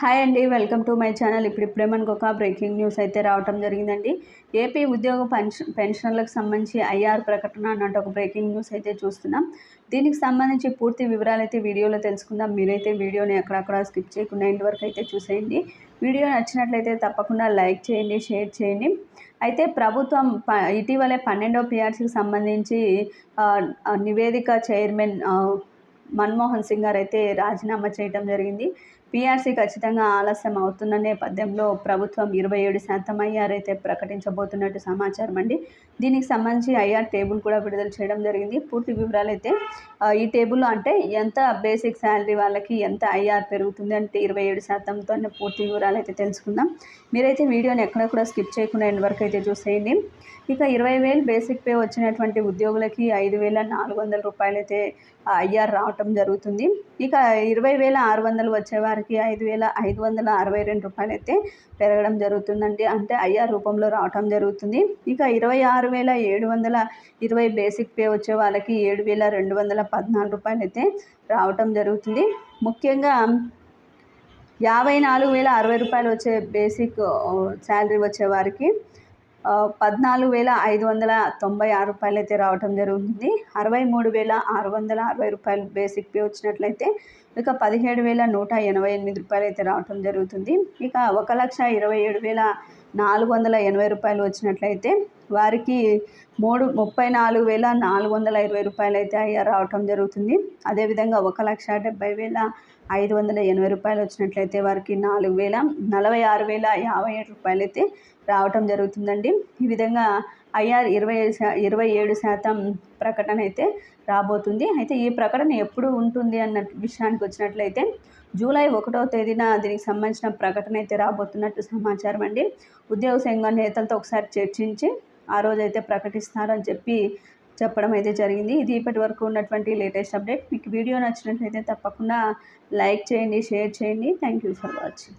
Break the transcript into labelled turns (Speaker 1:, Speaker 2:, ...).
Speaker 1: Hi అండి welcome to my channel. ఇప్పుడిప్పుడే మనకు ఒక బ్రేకింగ్ న్యూస్ అయితే రావటం జరిగిందండి. ఏపీ ఉద్యోగ పెన్షన్ పెన్షన్లకు సంబంధించి ఐఆర్ ప్రకటన అన్నట్టు ఒక బ్రేకింగ్ న్యూస్ అయితే చూస్తున్నాం. దీనికి సంబంధించి పూర్తి వివరాలు అయితే వీడియోలో తెలుసుకుందాం. మీరైతే వీడియోని అక్కడక్కడ స్కిప్ చేయకుండా ఇంటి వరకు అయితే చూసేయండి. వీడియో నచ్చినట్లయితే తప్పకుండా లైక్ చేయండి షేర్ చేయండి. అయితే ప్రభుత్వం ప ఇటీవలే పన్నెండో పిఆర్సీకి సంబంధించి నివేదిక చైర్మన్ మన్మోహన్ సింగ్ గారు అయితే రాజీనామా చేయడం జరిగింది. పీఆర్సీ ఖచ్చితంగా ఆలస్యం అవుతున్న నేపథ్యంలో ప్రభుత్వం ఇరవై ఏడు శాతం ఐఆర్ అయితే ప్రకటించబోతున్నట్టు సమాచారం అండి. దీనికి సంబంధించి ఐఆర్ టేబుల్ కూడా విడుదల చేయడం జరిగింది. పూర్తి వివరాలు అయితే ఈ టేబుల్లో అంటే ఎంత బేసిక్ శాలరీ వాళ్ళకి ఎంత ఐఆర్ పెరుగుతుంది అంటే ఇరవై ఏడు శాతంతో పూర్తి వివరాలు అయితే తెలుసుకుందాం. మీరైతే వీడియోని ఎక్కడ కూడా స్కిప్ చేయకుండా ఎండ్ వరకు అయితే చూసేయండి. ఇక ఇరవై వేలు బేసిక్ పే వచ్చినటువంటి ఉద్యోగులకి ఐదు వేల నాలుగు వందల రూపాయలు అయితే ఐఆర్ రావటం జరుగుతుంది. ఇక ఇరవై వేల ఆరు వందలు వచ్చేవారు వారికి ఐదు వేల ఐదు వందల అరవై రెండు రూపాయలు అయితే పెరగడం జరుగుతుందండి. అంటే ఐఆర్ రూపంలో రావటం జరుగుతుంది. ఇక ఇరవై ఆరు వేల ఏడు వందల ఇరవై బేసిక్ పే వచ్చే వాళ్ళకి ఏడు వేల రెండు వందల పద్నాలుగు రూపాయలు అయితే రావటం జరుగుతుంది. ముఖ్యంగా యాభై నాలుగు వేల అరవై రూపాయలు వచ్చే బేసిక్ శాలరీ వచ్చే వారికి పద్నాలుగు వేల ఐదు వందల తొంభై ఆరు రూపాయలు అయితే రావటం జరుగుతుంది. అరవై మూడు వేల ఆరు వందల అరవై రూపాయలు బేసిక్ పే వచ్చినట్లయితే ఇక పదిహేడు వేల నూట ఎనభై ఎనిమిది రూపాయలు అయితే రావటం జరుగుతుంది. ఇక ఒక లక్ష ఇరవై ఏడు వేల నాలుగు వందల ఎనభై రూపాయలు వచ్చినట్లయితే వారికి మూడు ముప్పై నాలుగు వేల నాలుగు వందల ఇరవై రూపాయలు అయితే అయ్యా రావటం జరుగుతుంది. అదేవిధంగా ఒక లక్ష డెబ్బై వేల ఐదు వందల ఎనభై రూపాయలు వచ్చినట్లయితే వారికి నాలుగు వేల నలభై ఆరు వేల యాభై ఏడు రూపాయలు అయితే రావటం జరుగుతుందండి. ఈ విధంగా ఐఆర్ ఇరవై ఇరవై ఏడు శాతం ప్రకటన అయితే రాబోతుంది. అయితే ఈ ప్రకటన ఎప్పుడు ఉంటుంది అన్న విషయానికి వచ్చినట్లయితే జూలై ఒకటో తేదీన దీనికి సంబంధించిన ప్రకటన అయితే రాబోతున్నట్టు సమాచారం అండి. ఉద్యోగ సంఘ నేతలతో ఒకసారి చర్చించి ఆ రోజైతే ప్రకటిస్తారని చెప్పి చెప్పడం అయితే జరిగింది. ఇది ఇప్పటి వరకు ఉన్నటువంటి లేటెస్ట్ అప్డేట్. మీకు వీడియో నచ్చినట్లయితే తప్పకుండా లైక్ చేయండి షేర్ చేయండి. Thank you for watching.